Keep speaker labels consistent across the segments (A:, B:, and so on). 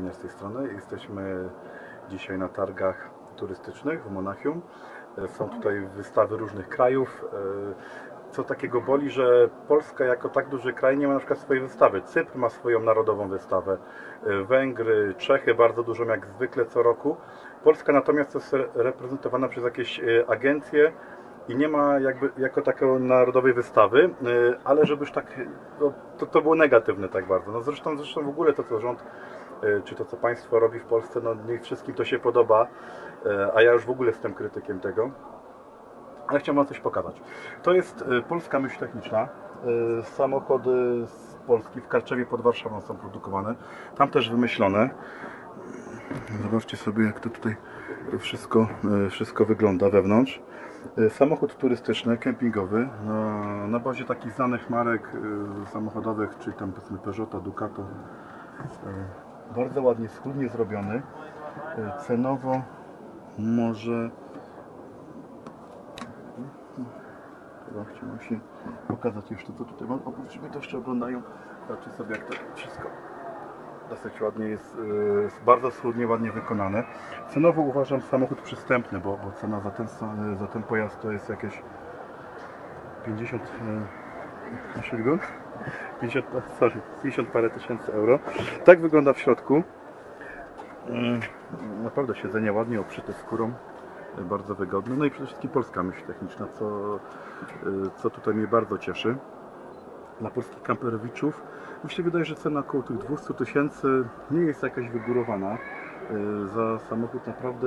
A: Gawina z tej strony. Jesteśmy dzisiaj na targach turystycznych w Monachium. E, Są tutaj wystawy różnych krajów. E, Co takiego boli, że Polska jako tak duży kraj nie ma na przykład swojej wystawy. Cypr ma swoją narodową wystawę. E, Węgry, Czechy bardzo dużą jak zwykle co roku. Polska natomiast jest re- reprezentowana przez jakieś agencje i nie ma jakby jako takiej narodowej wystawy, ale żeby już tak, no, to, to było negatywne tak bardzo. No zresztą, zresztą w ogóle to, co rząd, czy to, co państwo robi w Polsce, no nie wszystkim to się podoba, y, a ja już w ogóle jestem krytykiem tego. Ale chciałem Wam coś pokazać. To jest y, polska myśl techniczna. Y, Samochody z Polski w Karczewie pod Warszawą są produkowane. Tam też wymyślone. Zobaczcie sobie, jak to tutaj wszystko, wszystko wygląda wewnątrz. Samochód turystyczny, kempingowy, na, na bazie takich znanych marek samochodowych, czyli tam powiedzmy Peugeota, Ducato. E, Bardzo ładnie, schludnie zrobiony. E, Cenowo może... Chyba chciałem się pokazać jeszcze co tutaj mam. Oprócz mnie to jeszcze oglądają. Zobaczcie sobie jak to wszystko dosyć ładnie jest, jest bardzo schludnie, ładnie wykonane. Cenowo uważam samochód przystępny, bo, bo cena za ten, za ten pojazd to jest jakieś 50 naszego 50, sorry, 50 parę tysięcy euro. Tak wygląda w środku. Mm, Naprawdę siedzenie ładnie obszyte skórą, bardzo wygodne. No i przede wszystkim polska myśl techniczna, co, y, co tutaj mnie bardzo cieszy dla polskich kamperowiczów. Mi się wydaje, że cena około tych 200 tysięcy nie jest jakaś wygórowana. Yy, Za samochód naprawdę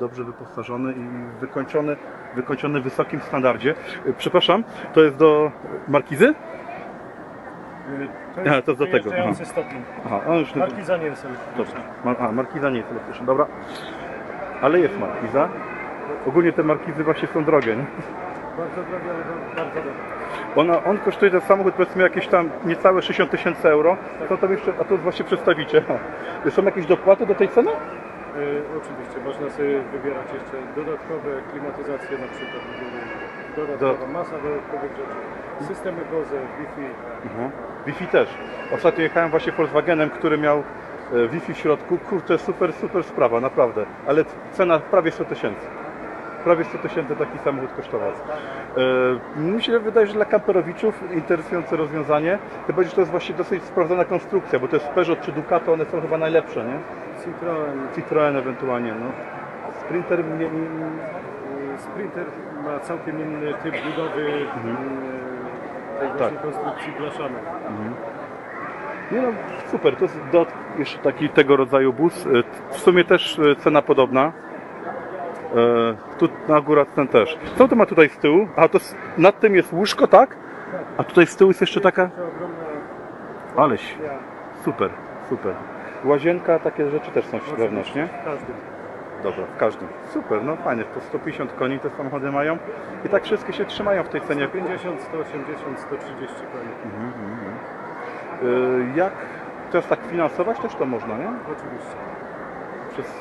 A: dobrze wyposażony i wykończony, wykończony w wysokim standardzie. Yy, Przepraszam, to jest do markizy?
B: To
A: Aha, to do tego, aha.
B: stopień.
A: Aha, on już
B: Markiza nie jest elektryczna.
A: A, markiza nie jest elektryczna, dobra. Ale jest markiza. Ogólnie te markizy właśnie są drogie, nie?
B: Bardzo droga, ale bardzo dobra.
A: Ona, on kosztuje ten samochód powiedzmy jakieś tam niecałe 60 tysięcy euro. Co tam jeszcze, a to właśnie przedstawicie. Są jakieś dopłaty do tej ceny?
B: Y, oczywiście, można sobie wybierać jeszcze dodatkowe klimatyzacje na przykład, y, dodatkowa masa dodatkowych rzeczy, systemy GOZE, Wi-Fi.
A: Mhm. Wi-Fi też. Ostatnio jechałem właśnie Volkswagenem, który miał e, Wi-Fi w środku. Kurczę, super, super sprawa, naprawdę. Ale cena prawie 100 tysięcy. Prawie 100 tysięcy taki samochód kosztował. E, mi się wydaje, że dla kamperowiczów interesujące rozwiązanie. Chyba, że to jest właśnie dosyć sprawdzona konstrukcja, bo to jest Peugeot czy Ducato, one są chyba najlepsze, nie?
B: Citroen.
A: Citroen ewentualnie, no. Sprinter nie,
B: Sprinter ma całkiem inny typ budowy y, tej właśnie
A: Tak.
B: konstrukcji blaszanej.
A: Nie no, super, to jest do, jeszcze taki tego rodzaju bus. E, W sumie też e, cena podobna. E, tu na górę ten też. Co to ma tutaj z tyłu? A to nad tym jest łóżko, tak? A tutaj z tyłu jest jeszcze taka.
B: To
A: Aleś, super, super. Łazienka, takie rzeczy też są wewnątrz, nie? Dobra, w każdym. Super, no fajnie, po 150 koni te samochody mają i tak wszystkie się trzymają w tej cenie.
B: 50, 180, 130 koni.
A: E, Jak teraz tak finansować też to można, nie?
B: Oczywiście.
A: Przez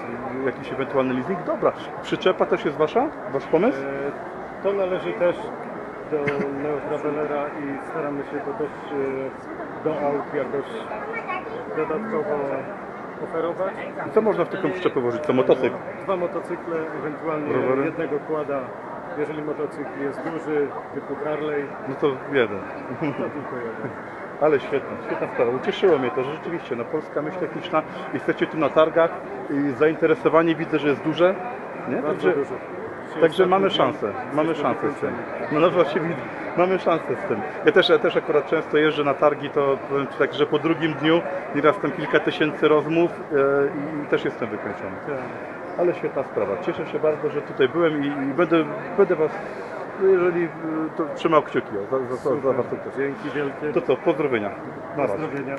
A: jakiś ewentualny leasing? Dobra. Przyczepa też jest wasza? Wasz pomysł?
B: E, To należy też do Neo Travelera i staramy się to też e, do aut jakoś dodatkowo oferować.
A: I co można w taką przyczepę włożyć? Co, motocykl?
B: Dwa motocykle, ewentualnie
A: Rowery?
B: jednego kłada. Jeżeli motocykl jest duży, typu Harley,
A: No to jeden.
B: to tylko jeden.
A: Ale świetna, świetna sprawa. Ucieszyło mnie to, że rzeczywiście, no polska myśl techniczna, jesteście tu na targach i zainteresowanie widzę, że jest duże. Nie?
B: Bardzo
A: Także,
B: dużo.
A: Także mamy szansę, mamy szansę z tym. No, no właśnie widzę, mamy szansę z tym. Ja też, ja też akurat często jeżdżę na targi, to powiem Ci tak, że po drugim dniu nieraz tam kilka tysięcy rozmów e, i też jestem wykończony.
B: Tak.
A: Ale świetna sprawa. Cieszę się bardzo, że tutaj byłem i, i będę, będę Was, jeżeli y, to trzymał kciuki o, za, za, za, za Was sukces.
B: Dzięki wielkie.
A: To co, pozdrowienia. Na razie.
B: Pozdrowienia.